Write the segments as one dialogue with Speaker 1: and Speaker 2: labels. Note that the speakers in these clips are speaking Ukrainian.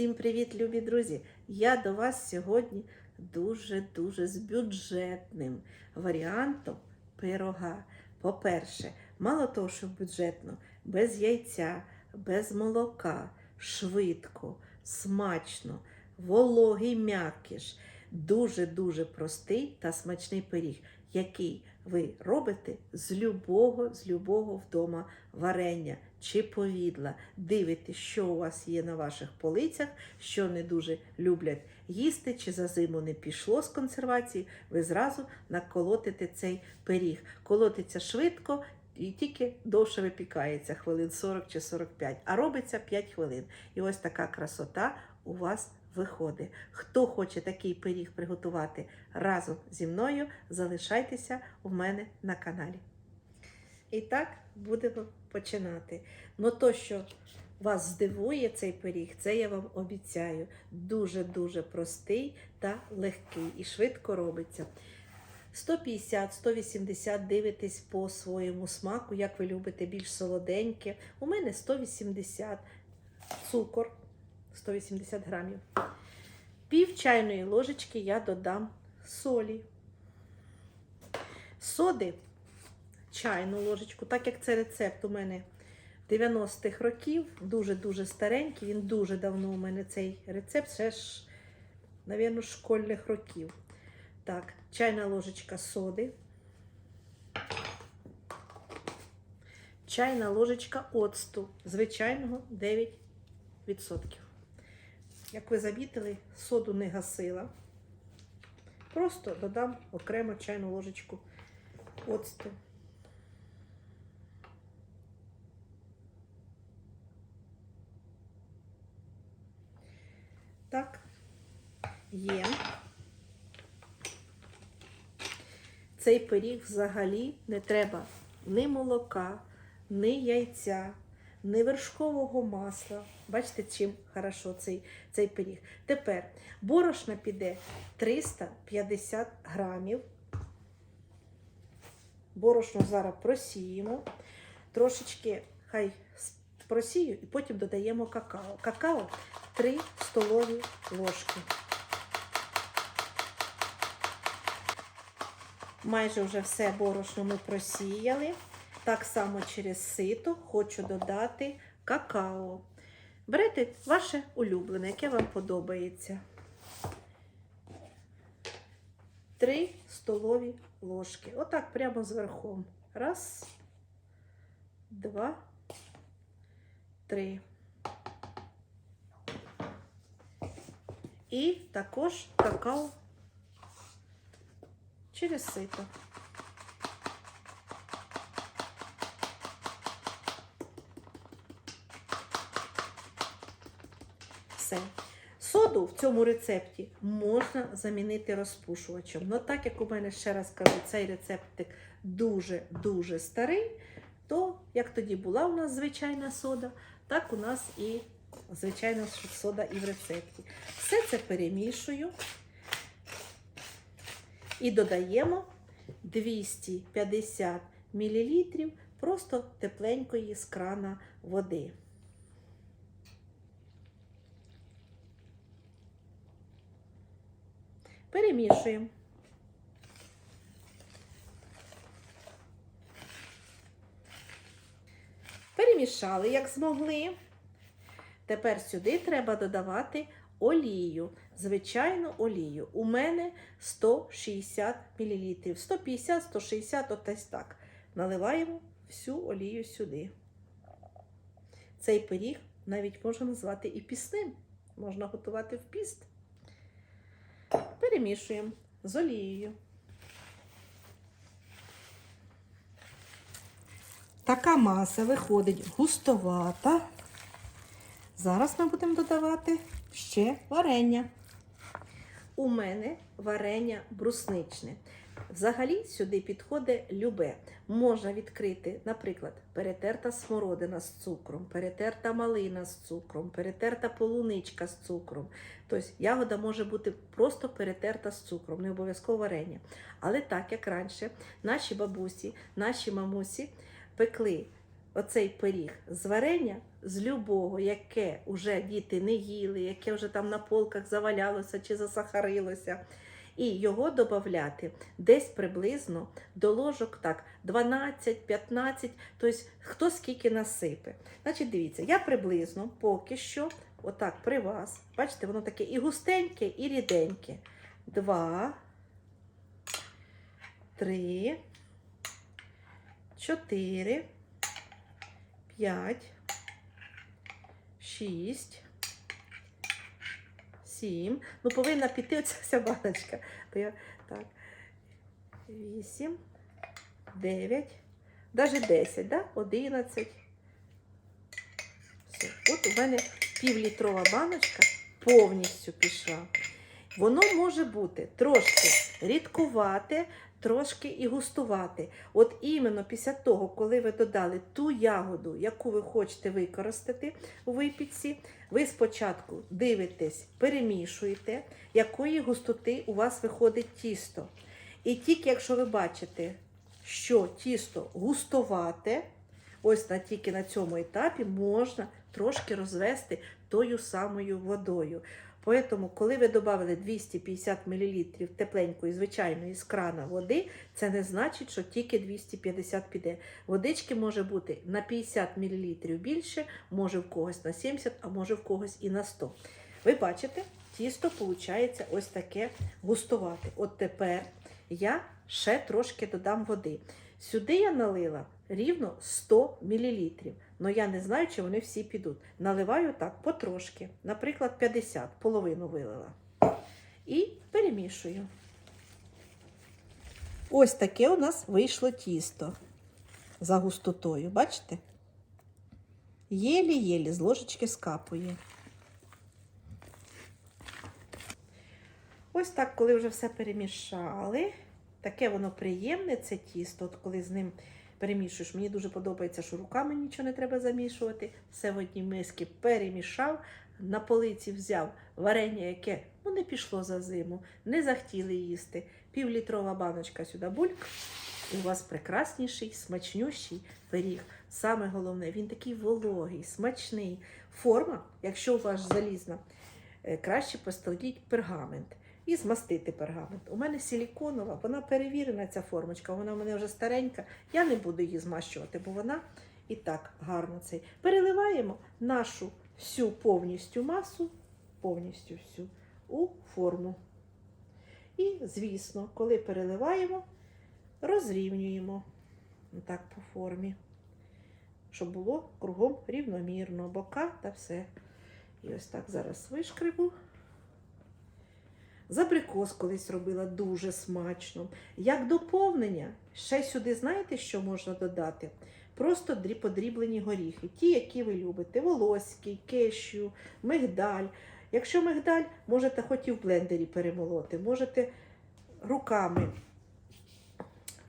Speaker 1: Всім привіт, любі друзі! Я до вас сьогодні дуже-дуже з бюджетним варіантом пирога. По-перше, мало того, що бюджетно, без яйця, без молока, швидко, смачно, вологий м'якіш. Дуже-дуже простий та смачний пиріг, який ви робите з любого, з любого вдома варення чи повідла. Дивитесь, що у вас є на ваших полицях, що не дуже люблять їсти, чи за зиму не пішло з консервації, ви зразу наколотите цей пиріг. Колотиться швидко. І тільки довше випікається, хвилин 40 чи 45, а робиться 5 хвилин. І ось така красота у вас виходить. Хто хоче такий пиріг приготувати разом зі мною, залишайтеся у мене на каналі. І так будемо починати. Ну то, що вас здивує цей пиріг, це я вам обіцяю. Дуже-дуже простий та легкий і швидко робиться. 150-180 дивитесь по своєму смаку, як ви любите більш солоденьке. У мене 180 цукор, 180 грамів. Пів чайної ложечки я додам солі. Соди чайну ложечку, так як це рецепт у мене 90-х років, дуже-дуже старенький, він дуже давно у мене цей рецепт, ще ж, мабуть, школьних років. Так, чайна ложечка соди. Чайна ложечка оцту, звичайного 9%. Як ви замітили, соду не гасила. Просто додам окремо чайну ложечку оцту. Так, є. Цей пиріг взагалі не треба ні молока, ні яйця, ні вершкового масла. Бачите, чим хорошо цей, цей пиріг. Тепер борошна піде 350 грамів. Борошно зараз просіємо. Трошечки хай просію і потім додаємо какао. Какао 3 столові ложки. Майже вже все борошно ми просіяли. Так само через сито хочу додати какао. Берете ваше улюблене, яке вам подобається. 3 столові ложки. Отак прямо зверхом. Раз, два, три. І також какао через сито. Все. Соду в цьому рецепті можна замінити розпушувачем. Ну так як у мене ще раз кажу, цей рецептик дуже-дуже старий, то як тоді була у нас звичайна сода, так у нас і звичайна сода і в рецепті. Все це перемішую і додаємо 250 мл просто тепленької з крана води. Перемішуємо. Перемішали, як змогли. Тепер сюди треба додавати олію, звичайну олію. У мене 160 мл. 150-160, от ось так. Наливаємо всю олію сюди. Цей пиріг навіть можна назвати і пісним. Можна готувати в піст. Перемішуємо з олією. Така маса виходить густовата. Зараз ми будемо додавати ще варення. У мене варення брусничне. Взагалі сюди підходить любе. Можна відкрити, наприклад, перетерта смородина з цукром, перетерта малина з цукром, перетерта полуничка з цукром. Тобто ягода може бути просто перетерта з цукром, не обов'язково варення. Але так як раніше наші бабусі, наші мамусі пекли оцей пиріг з варення, з любого, яке вже діти не їли, яке вже там на полках завалялося чи засахарилося. І його додати десь приблизно до ложок так 12-15, тобто хто скільки насипе. Значить, дивіться, я приблизно поки що, отак при вас, бачите, воно таке і густеньке, і ріденьке. Два, три, чотири, п'ять, шість, сім. Ну, повинна піти оця вся баночка. То я, так, вісім, дев'ять, навіть десять, да? одинадцять. Все. От у мене півлітрова баночка повністю пішла. Воно може бути трошки рідкувате, трошки і густувати. От іменно після того, коли ви додали ту ягоду, яку ви хочете використати у випічці, ви спочатку дивитесь, перемішуєте, якої густоти у вас виходить тісто. І тільки якщо ви бачите, що тісто густовате, ось на тільки на цьому етапі можна трошки розвести тою самою водою. Поэтому, коли ви додали 250 мл тепленької, звичайної з крана води, це не значить, що тільки 250 піде. Водички може бути на 50 мл більше, може в когось на 70, а може в когось і на 100. Ви бачите, тісто виходить ось таке густувати. От тепер я ще трошки додам води. Сюди я налила рівно 100 мл. Але я не знаю, чи вони всі підуть. Наливаю так потрошки, наприклад, 50, половину вилила. І перемішую. Ось таке у нас вийшло тісто за густотою. Бачите? Єлі-єлі з ложечки скапує. Ось так, коли вже все перемішали, таке воно приємне, це тісто, от коли з ним перемішуєш. Мені дуже подобається, що руками нічого не треба замішувати. Все в одній мисці перемішав, на полиці взяв варення, яке ну, не пішло за зиму, не захотіли їсти. Півлітрова баночка сюди бульк. І у вас прекрасніший, смачнющий пиріг. Саме головне, він такий вологий, смачний. Форма, якщо у вас залізна, е, краще постеліть пергамент і змастити пергамент. У мене силіконова, вона перевірена, ця формочка, вона у мене вже старенька. Я не буду її змащувати, бо вона і так гарно цей. Переливаємо нашу всю повністю масу, повністю всю у форму. І, звісно, коли переливаємо, розрівнюємо так по формі, щоб було кругом рівномірно, бока та все. І ось так зараз вишкребу. Забрикос колись робила дуже смачно. Як доповнення, ще сюди знаєте, що можна додати? Просто подріблені горіхи, ті, які ви любите: волоський, кешю, мигдаль. Якщо мигдаль, можете хоч і в блендері перемолоти, можете руками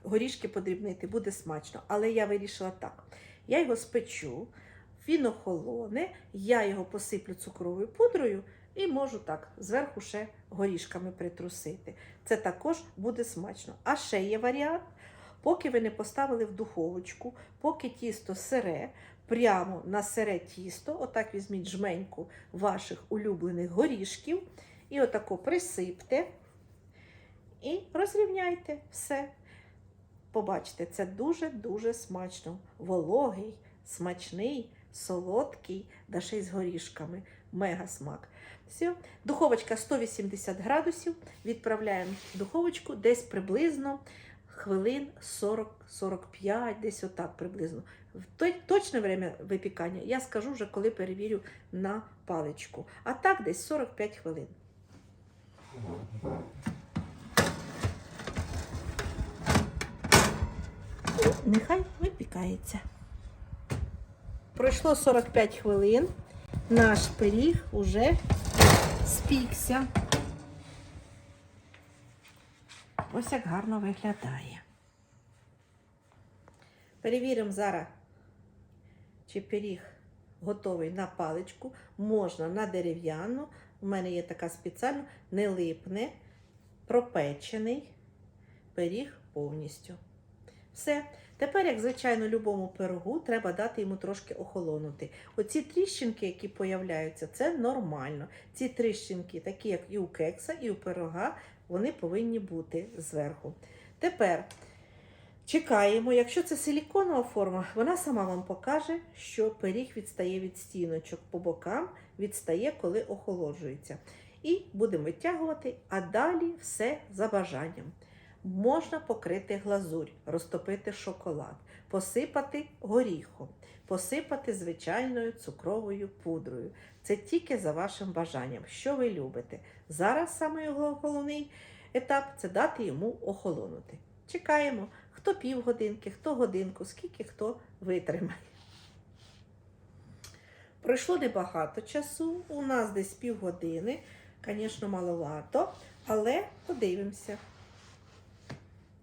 Speaker 1: горішки подрібнити, буде смачно. Але я вирішила так: я його спечу, він охолоне, я його посиплю цукровою пудрою. І можу так зверху ще горішками притрусити. Це також буде смачно. А ще є варіант, поки ви не поставили в духовочку, поки тісто сире, прямо на сире тісто, отак візьміть жменьку ваших улюблених горішків, і отако присипте і розрівняйте все. Побачите, це дуже-дуже смачно. Вологий, смачний, солодкий, да ще й з горішками. Мега смак. Все. Духовочка 180 градусів. Відправляємо в духовочку десь приблизно хвилин 40-45, десь отак приблизно. В точне время випікання я скажу вже, коли перевірю на паличку. А так десь 45 хвилин. Нехай випікається. Пройшло 45 хвилин. Наш пиріг уже спікся. Ось як гарно виглядає. Перевіримо зараз, чи пиріг готовий на паличку. Можна на дерев'яну. У мене є така спеціальна, не липне, пропечений пиріг повністю. Все. Тепер, як звичайно, любому пирогу, треба дати йому трошки охолонути. Оці тріщинки, які появляються, це нормально. Ці тріщинки, такі як і у кекса, і у пирога, вони повинні бути зверху. Тепер чекаємо, якщо це силіконова форма, вона сама вам покаже, що пиріг відстає від стіночок по бокам, відстає, коли охолоджується. І будемо витягувати, а далі все за бажанням. Можна покрити глазурь, розтопити шоколад, посипати горіхом, посипати звичайною цукровою пудрою. Це тільки за вашим бажанням, що ви любите. Зараз саме його головний етап це дати йому охолонути. Чекаємо, хто півгодинки, хто годинку, скільки хто витримає. Пройшло небагато часу, у нас десь півгодини, звісно, маловато, але подивимося.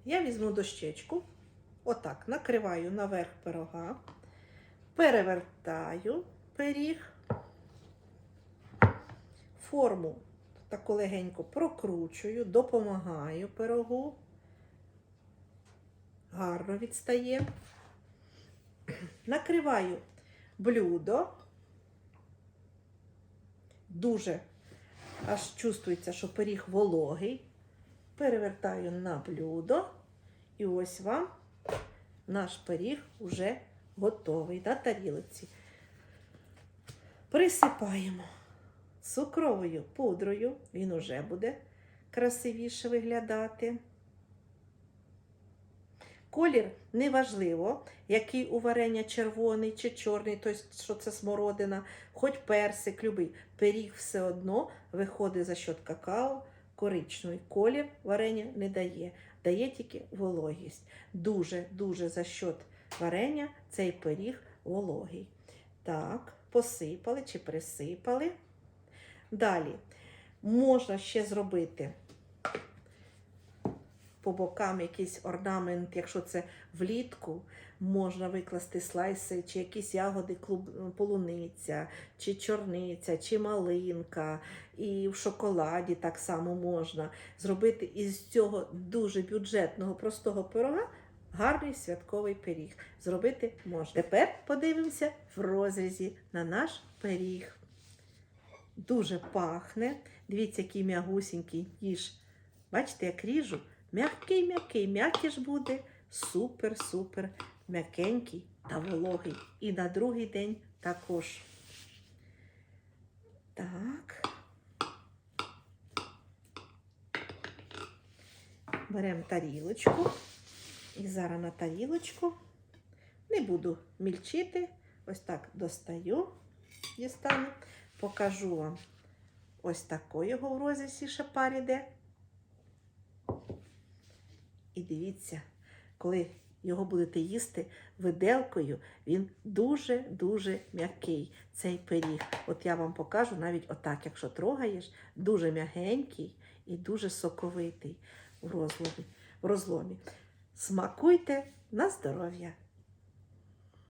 Speaker 1: Я візьму дощечку, отак, накриваю наверх пирога, перевертаю пиріг, форму таку легенько прокручую, допомагаю пирогу. Гарно відстає. Накриваю блюдо. Дуже аж чувствується, що пиріг вологий. Перевертаю на блюдо. І ось вам наш пиріг уже готовий на тарілиці. Присипаємо цукровою пудрою, він уже буде красивіше виглядати. Колір неважливо, який у варення червоний чи чорний, тобто, що це смородина, хоч персик, любий. Пиріг все одно виходить за счет какао коричневий. Колір варення не дає, дає тільки вологість. Дуже-дуже за счет варення цей пиріг вологий. Так, посипали чи присипали. Далі можна ще зробити по бокам якийсь орнамент, якщо це влітку, можна викласти слайси, чи якісь ягоди, клуб, полуниця, чи чорниця, чи малинка, і в шоколаді так само можна зробити із цього дуже бюджетного простого пирога гарний святковий пиріг. Зробити можна. Тепер подивимося в розрізі на наш пиріг. Дуже пахне. Дивіться, який м'ягусінький ніж. Бачите, як ріжу? М'який-м'який, м'який ж буде. Супер-супер м'якенький та вологий. І на другий день також. Так. Беремо тарілочку. І зараз на тарілочку. Не буду мільчити. Ось так достаю, дістану. Покажу вам ось такий його в розрізі шапар іде. І дивіться, коли його будете їсти виделкою, він дуже-дуже м'який, цей пиріг. От я вам покажу навіть отак, якщо трогаєш, дуже м'ягенький і дуже соковитий в розломі. В розломі. Смакуйте на здоров'я!